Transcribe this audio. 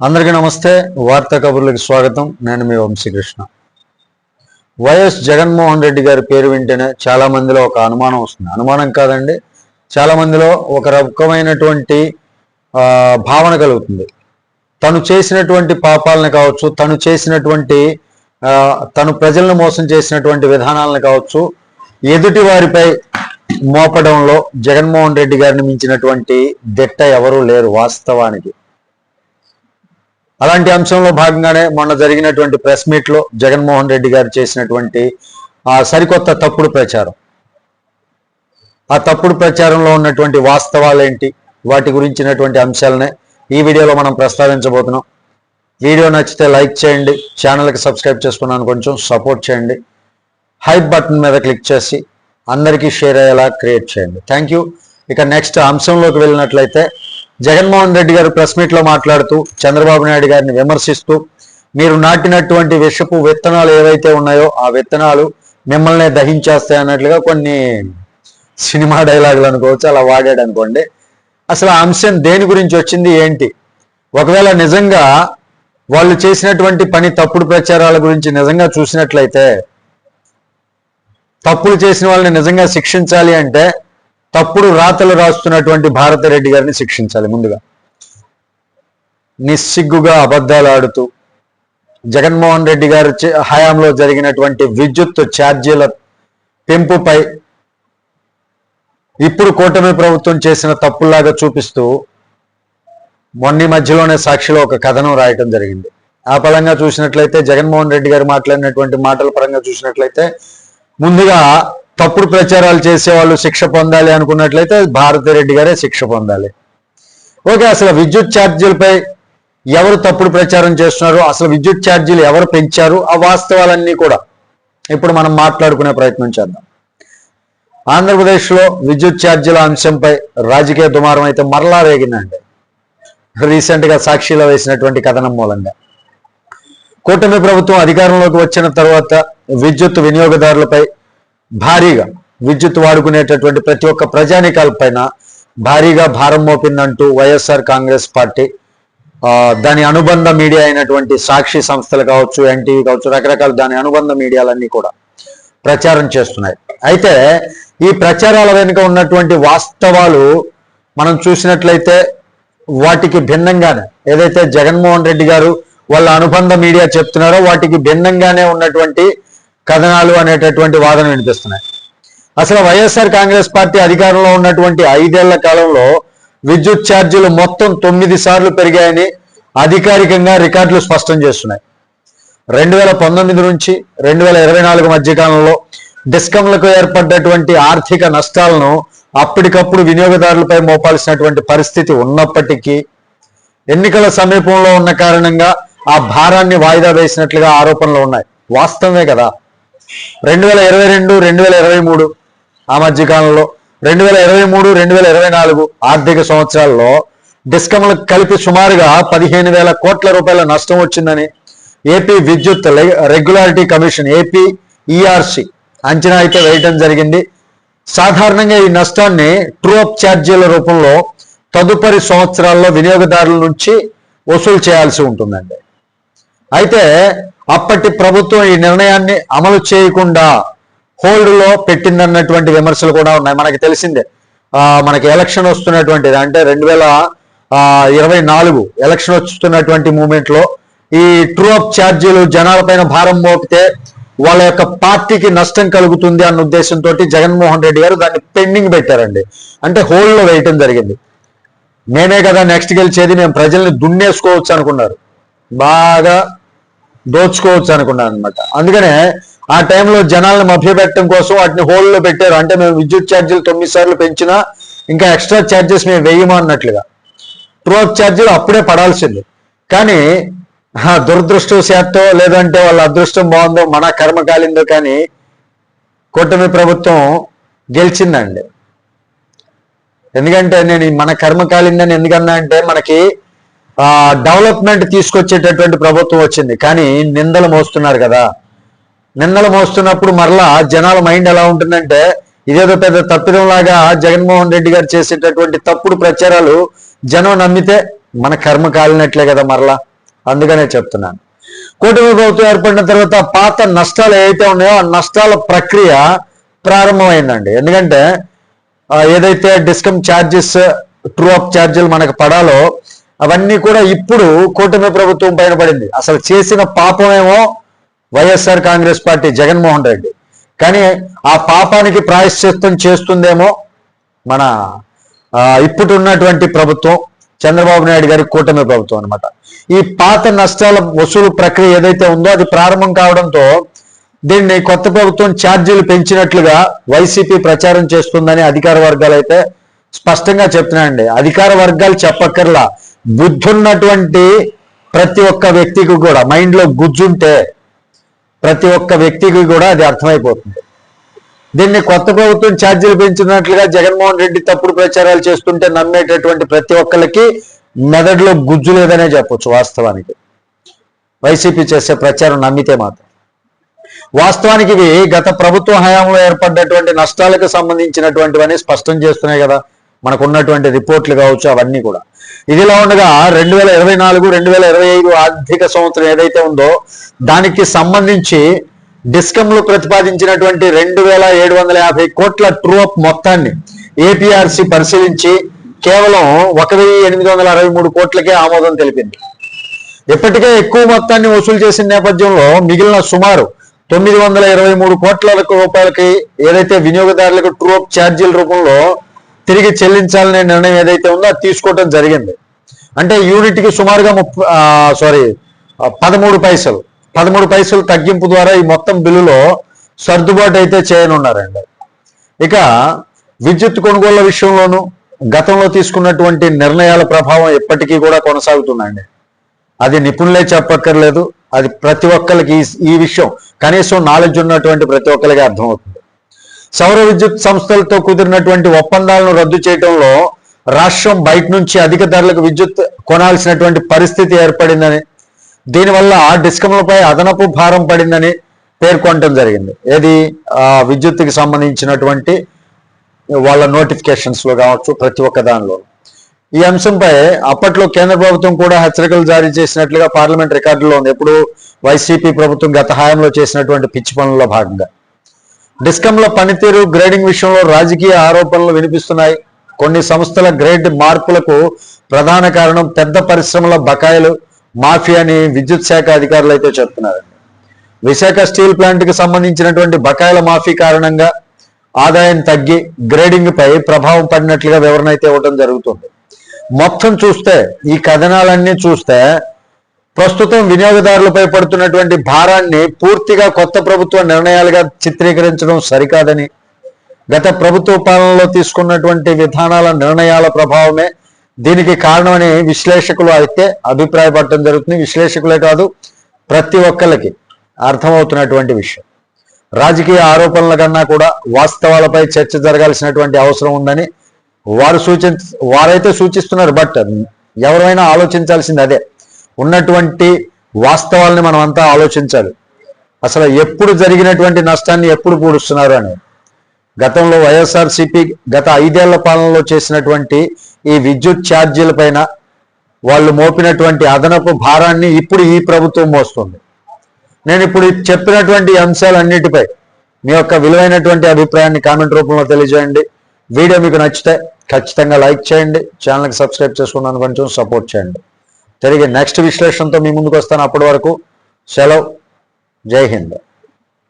అందరికీ నమస్తే. వార్తా కబుర్లకు స్వాగతం. నేను మీ వంశీకృష్ణ. వైఎస్ జగన్మోహన్ రెడ్డి గారి పేరు వింటేనే చాలా మందిలో ఒక అనుమానం వస్తుంది. అనుమానం కాదండి. చాలా మందిలో ఒక రకమైనటువంటి ఆ, భావన కలుగుతుంది. తను చేసినటువంటి పాపాలను కావచ్చు తను చేసినటువంటి ఆ, తను ప్రజలను మోసం చేసినటువంటి విధానాలను కావచ్చు ఎదుటి వారిపై మోపడంలో జగన్మోహన్ రెడ్డి గారిని మించినటువంటి దిట్ట ఎవరూ లేరు వాస్తవానికి. అలాంటి అంశంలో భాగంగానే మొన్న జరిగినటువంటి ప్రెస్ మీట్లో జగన్మోహన్ రెడ్డి గారు చేసినటువంటి ఆ సరికొత్త తప్పుడు ప్రచారం. ఆ తప్పుడు ప్రచారంలో ఉన్నటువంటి వాస్తవాలు ఏంటి వాటి గురించినటువంటి అంశాలనే ఈ వీడియోలో మనం ప్రస్తావించబోతున్నాం. వీడియో నచ్చితే లైక్ చేయండి ఛానల్కి సబ్స్క్రైబ్ చేసుకున్నాను కొంచెం సపోర్ట్ చేయండి. హైప్ బటన్ మీద క్లిక్ చేసి అందరికీ షేర్ అయ్యేలా క్రియేట్ చేయండి. Thank you. ఇక నెక్స్ట్ అంశంలోకి వెళ్ళినట్లయితే జగన్మోహన్ రెడ్డి గారు ప్రెస్ మీట్లో మాట్లాడుతూ చంద్రబాబు నాయుడు గారిని విమర్శిస్తూ మీరు నాటినటువంటి విషపు విత్తనాలు ఏవైతే ఉన్నాయో ఆ విత్తనాలు మిమ్మల్ని దహించేస్తాయి అన్నట్లుగా కొన్ని సినిమా డైలాగులు అనుకోవచ్చు అలా వాడాడు అనుకోండి. అసలు ఆ అంశం దేని గురించి వచ్చింది ఏంటి? ఒకవేళ నిజంగా వాళ్ళు చేసినటువంటి పని తప్పుడు ప్రచారాల గురించి నిజంగా చూసినట్లయితే తప్పులు చేసిన వాళ్ళని నిజంగా శిక్షించాలి అంటే తప్పుడు రాతలు రాస్తున్నటువంటి భారతరెడ్డి గారిని శిక్షించాలి ముందుగా. నిస్సిగ్గుగా అబద్ధాలు ఆడుతూ జగన్మోహన్ రెడ్డి గారి హయాంలో జరిగినటువంటి విద్యుత్ ఛార్జీల పెంపుపై ఇప్పుడు కూటమి ప్రభుత్వం చేసిన తప్పుల్లాగా చూపిస్తూ మొన్న మధ్యలోనే సాక్షిలో ఒక కథనం రాయటం జరిగింది. ఆ పరంగా చూసినట్లయితే జగన్మోహన్ రెడ్డి గారు మాట్లాడినటువంటి మాటల పరంగా చూసినట్లయితే ముందుగా తప్పుడు ప్రచారాలు చేసే వాళ్ళు శిక్ష పొందాలి అనుకున్నట్లయితే భారతిరెడ్డి గారే శిక్ష పొందాలి. ఓకే అసలు విద్యుత్ ఛార్జీలపై ఎవరు తప్పుడు ప్రచారం చేస్తున్నారు? అసలు విద్యుత్ ఛార్జీలు ఎవరు పెంచారు? ఆ వాస్తవాలన్నీ కూడా ఇప్పుడు మనం మాట్లాడుకునే ప్రయత్నం చేద్దాం. ఆంధ్రప్రదేశ్లో విద్యుత్ ఛార్జీల అంశంపై రాజకీయ దుమారం అయితే మరలా రేగిందండి. రీసెంట్గా సాక్షిలో వేసినటువంటి కథనం మూలంగా. కూటమి ప్రభుత్వం అధికారంలోకి వచ్చిన తర్వాత విద్యుత్ వినియోగదారులపై భారీగా విద్యుత్ వాడుకునేటటువంటి ప్రతి ఒక్క ప్రజానికాలపైన భారీగా భారం మోపిందంటూ వైఎస్ఆర్ కాంగ్రెస్ పార్టీ దాని అనుబంధ మీడియా అయినటువంటి సాక్షి సంస్థలు కావచ్చు ఎన్టీవీ కావచ్చు రకరకాల దాని అనుబంధ మీడియాలన్నీ కూడా ప్రచారం చేస్తున్నాయి. అయితే ఈ ప్రచారాల వెనుక ఉన్నటువంటి వాస్తవాలు మనం చూసినట్లయితే వాటికి భిన్నంగానే ఏదైతే జగన్మోహన్ రెడ్డి గారు వాళ్ళ అనుబంధ మీడియా చెప్తున్నారో వాటికి భిన్నంగానే ఉన్నటువంటి కథనాలు అనేటటువంటి వాదన వినిపిస్తున్నాయి. అసలు వైఎస్ఆర్ కాంగ్రెస్ పార్టీ అధికారంలో ఉన్నటువంటి ఐదేళ్ళ కాలంలో విద్యుత్ ఛార్జీలు మొత్తం తొమ్మిది సార్లు పెరిగాయని అధికారికంగా రికార్డులు స్పష్టం చేస్తున్నాయి. రెండు వేల పంతొమ్మిది నుంచి రెండు వేల ఇరవై నాలుగు మధ్య కాలంలో డిస్కంలకు ఏర్పడ్డటువంటి ఆర్థిక నష్టాలను అప్పటికప్పుడు వినియోగదారులపై మోపాల్సినటువంటి పరిస్థితి ఉన్నప్పటికీ ఎన్నికల సమీపంలో ఉన్న కారణంగా ఆ భారాన్ని వాయిదా వేసినట్లుగా ఆరోపణలు ఉన్నాయి. వాస్తవమే కదా. రెండు వేల ఇరవై రెండు రెండు వేల ఇరవై మూడు ఆ మధ్య కాలంలో రెండు వేల ఇరవై మూడు రెండు వేల ఇరవై నాలుగు ఆర్థిక సంవత్సరాల్లో డిస్కమ్లు కలిపి సుమారుగా పదిహేను వేల కోట్ల రూపాయల నష్టం వచ్చిందని ఏపీ విద్యుత్ రెగ్యులారిటీ కమిషన్ ఏపీ ఈఆర్సి అంచనా అయితే వేయటం జరిగింది. సాధారణంగా ఈ నష్టాన్ని ట్రూఅప్ ఛార్జీల రూపంలో తదుపరి సంవత్సరాల్లో వినియోగదారుల నుంచి వసూలు చేయాల్సి ఉంటుందండి. అయితే అప్పటి ప్రభుత్వం ఈ నిర్ణయాన్ని అమలు చేయకుండా హోల్డ్లో పెట్టిందన్నటువంటి విమర్శలు కూడా ఉన్నాయి. మనకి తెలిసిందే మనకి ఎలక్షన్ వస్తున్నటువంటిది. అంటే రెండు వేల ఇరవై నాలుగు ఎలక్షన్ వస్తున్నటువంటి మూమెంట్లో ఈ ట్రూ అప్ ఛార్జీలు జనాలపైన భారం మోపితే వాళ్ళ యొక్క పార్టీకి నష్టం కలుగుతుంది అన్న ఉద్దేశంతో జగన్మోహన్ రెడ్డి గారు దాన్ని పెండింగ్ పెట్టారండి. అంటే హోల్డ్లో వేయటం జరిగింది. మేమే కదా నెక్స్ట్ గెలిచేది మేము ప్రజల్ని దున్నేసుకోవచ్చు అనుకున్నారు. బాగా దోచుకోవచ్చు అనుకున్నాను అనమాట అందుకనే ఆ టైంలో జనాలను మభ్యపెట్టడం కోసం వాటిని హోల్డ్లో పెట్టారు. అంటే మేము విద్యుత్ ఛార్జీలు తొమ్మిది సార్లు పెంచినా ఇంకా ఎక్స్ట్రా ఛార్జెస్ మేము వేయము అన్నట్లుగా. ట్రోప్ ఛార్జీలు అప్పుడే పడాల్సింది. కానీ దురదృష్టం దురదృష్టవశాత్తో లేదంటే వాళ్ళ అదృష్టం బాగుందో మన కర్మ కాలిందో కానీ కూటమి ప్రభుత్వం గెలిచిందండి. ఎందుకంటే నేను మన కర్మ కాలిందని ఎందుకన్నా అంటే మనకి డెవలప్మెంట్ తీసుకొచ్చేటటువంటి ప్రభుత్వం వచ్చింది. కానీ నిందలు మోస్తున్నారు కదా. నిందలు మోస్తున్నప్పుడు మరలా జనాల మైండ్ ఎలా ఉంటుందంటే ఇదేదో పెద్ద తప్పిదంలాగా జగన్మోహన్ రెడ్డి గారు చేసేటటువంటి తప్పుడు ప్రచారాలు జనం నమ్మితే మన కర్మ కాలినట్లే కదా మరలా. అందుకనే చెప్తున్నాను. కూటమి ప్రభుత్వం ఏర్పడిన తర్వాత పాత నష్టాలు ఏవైతే ఉన్నాయో ఆ నష్టాల ప్రక్రియ ప్రారంభమైందండి. ఎందుకంటే ఏదైతే డిస్కమ్ ఛార్జెస్ ట్రూ అప్ ఛార్జీలు మనకు పడాలో అవన్నీ కూడా ఇప్పుడు కూటమి ప్రభుత్వం పైన పడింది అసలు చేసిన పాపమేమో YSR Congress party Jaganmohan Reddy. కానీ ఆ పాపానికి ప్రాయశ్చిత్తం చేస్తుందేమో మన ఇప్పుడున్నటువంటి ఇప్పుడు ఉన్నటువంటి ప్రభుత్వం చంద్రబాబు నాయుడు గారి కూటమి ప్రభుత్వం అనమాట ఈ పాత నష్టాల వసూలు ప్రక్రియ ఏదైతే ఉందో అది ప్రారంభం కావడంతో దీన్ని కొత్త ప్రభుత్వం ఛార్జీలు పెంచినట్లుగా వైసీపీ ప్రచారం చేస్తుందని అధికార వర్గాలు అయితే స్పష్టంగా చెప్తున్నాయండి. అధికార వర్గాలు చెప్పక్కర్లా. బుద్ధున్నటువంటి ప్రతి ఒక్క వ్యక్తికి కూడా మైండ్లో గుజ్జుంటే ప్రతి ఒక్క వ్యక్తికి కూడా అది అర్థమైపోతుంది. దీన్ని కొత్త ప్రభుత్వం ఛార్జీలు పెంచినట్లుగా జగన్మోహన్ రెడ్డి తప్పుడు ప్రచారాలు చేస్తుంటే నమ్మేటటువంటి ప్రతి ఒక్కరికి మెదడులో గుజ్జు లేదనే చెప్పొచ్చు వాస్తవానికి. వైసీపీ చేసే ప్రచారం నమ్మితే మాత్రం. వాస్తవానికి ఇవి గత ప్రభుత్వ హయాంలో ఏర్పడ్డటువంటి నష్టాలకు సంబంధించినటువంటివని స్పష్టం చేస్తున్నాయి కదా. మనకున్నటువంటి రిపోర్ట్లు కావచ్చు అవన్నీ కూడా. ఇదిలా ఉండగా రెండు వేల ఇరవై నాలుగు రెండు వేల ఇరవై ఐదు ఆర్థిక సంవత్సరం ఏదైతే ఉందో దానికి సంబంధించి డిస్కమ్లు ప్రతిపాదించినటువంటి రెండు వేల ఏడు వందల యాభై కోట్ల ట్రూఅప్ మొత్తాన్ని ఏపీఆర్సి పరిశీలించి కేవలం ఒక వెయ్యి ఎనిమిది వందల అరవై మూడు కోట్లకే ఆమోదం తెలిపింది. ఇప్పటికే ఎక్కువ మొత్తాన్ని వసూలు చేసిన నేపథ్యంలో మిగిలిన సుమారు తొమ్మిది వందల ఇరవై మూడు కోట్ల రూపాయలకి ఏదైతే వినియోగదారులకు ట్రూఅప్ ఛార్జీల రూపంలో తిరిగి చెల్లించాలనే నిర్ణయం ఏదైతే ఉందో అది తీసుకోవడం జరిగింది. అంటే యూనిట్కి సుమారుగా ముప్పై సారీ పదమూడు పైసలు. పదమూడు పైసలు తగ్గింపు ద్వారా ఈ మొత్తం బిల్లులో సర్దుబాటు అయితే చేయనున్నారండి. ఇక విద్యుత్ కొనుగోళ్ళ విషయంలోనూ గతంలో తీసుకున్నటువంటి నిర్ణయాల ప్రభావం ఎప్పటికీ కూడా కొనసాగుతుందండి. అది నిపుణులే చెప్పక్కర్లేదు. అది ప్రతి ఒక్కరికి ఈ విషయం కనీసం నాలెడ్జ్ ఉన్నటువంటి ప్రతి ఒక్కరికి అర్థమవుతుంది. సౌర విద్యుత్ సంస్థలతో కుదిరినటువంటి ఒప్పందాలను రద్దు చేయడంలో రాష్ట్రం బయట నుంచి అధిక ధరలకు విద్యుత్ కొనాల్సినటువంటి పరిస్థితి ఏర్పడిందని దీనివల్ల ఆ డిస్కమ్లపై అదనపు భారం పడిందని పేర్కొనటం జరిగింది. ఏది? ఆ విద్యుత్కి సంబంధించినటువంటి వాళ్ళ నోటిఫికేషన్స్లో కావచ్చు ప్రతి ఒక్క దానిలో. ఈ అంశంపై అప్పట్లో కేంద్ర ప్రభుత్వం కూడా హెచ్చరికలు జారీ చేసినట్లుగా పార్లమెంట్ రికార్డులో ఉంది. ఎప్పుడు వైసీపీ ప్రభుత్వం గత హయాంలో చేసినటువంటి పిచ్చి పనుల్లో భాగంగా. డిస్కంల పనితీరు గ్రేడింగ్ విషయంలో రాజకీయ ఆరోపణలు వినిపిస్తున్నాయి. కొన్ని సంస్థల గ్రేడ్ మార్పులకు ప్రధాన కారణం పెద్ద పరిశ్రమల బకాయిలు. మాఫియాని విద్యుత్ శాఖ అధికారులు అయితే చెప్తున్నారండి. విశాఖ స్టీల్ ప్లాంట్కి సంబంధించినటువంటి బకాయిల మాఫీ కారణంగా ఆదాయం తగ్గి గ్రేడింగ్ పై ప్రభావం పడినట్లుగా వివరణ అయితే ఇవ్వడం జరుగుతుంది. మొత్తం చూస్తే ఈ కథనాలన్నీ చూస్తే ప్రస్తుతం వినియోగదారులపై పడుతున్నటువంటి భారాన్ని పూర్తిగా కొత్త ప్రభుత్వ నిర్ణయాలుగా చిత్రీకరించడం సరికాదని గత ప్రభుత్వ పాలనలో తీసుకున్నటువంటి విధానాల నిర్ణయాల ప్రభావమే దీనికి కారణమని విశ్లేషకులు అయితే అభిప్రాయపడటం జరుగుతుంది. విశ్లేషకులే కాదు ప్రతి ఒక్కరికి అర్థమవుతున్నటువంటి విషయం. రాజకీయ ఆరోపణల కన్నా కూడా వాస్తవాలపై చర్చ జరగాల్సినటువంటి అవసరం ఉందని వారు సూచి వారైతే సూచిస్తున్నారు బట్ ఎవరైనా ఆలోచించాల్సింది అదే. ఉన్నటువంటి వాస్తవాల్ని మనం అంతా ఆలోచించాలి. అసలు ఎప్పుడు జరిగినటువంటి నష్టాన్ని ఎప్పుడు పూడుస్తున్నారు అని. గతంలో వైఎస్ఆర్సీపీ గత ఐదేళ్ళ పాలనలో చేసినటువంటి ఈ విద్యుత్ ఛార్జీల పైన వాళ్ళు మోపినటువంటి అదనపు భారాన్ని ఇప్పుడు ఈ ప్రభుత్వం మోస్తుంది. నేను ఇప్పుడు చెప్పినటువంటి అంశాలన్నిటిపై మీ యొక్క విలువైనటువంటి అభిప్రాయాన్ని కామెంట్ రూపంలో తెలియజేయండి. వీడియో మీకు నచ్చితే ఖచ్చితంగా లైక్ చేయండి. ఛానల్కి సబ్స్క్రైబ్ చేసుకున్నాను కొంచెం సపోర్ట్ చేయండి. తిరిగి నెక్స్ట్ విశ్లేషణతో మీ ముందుకు వస్తాను అప్పటి వరకు. సెలవు. జై హింద్.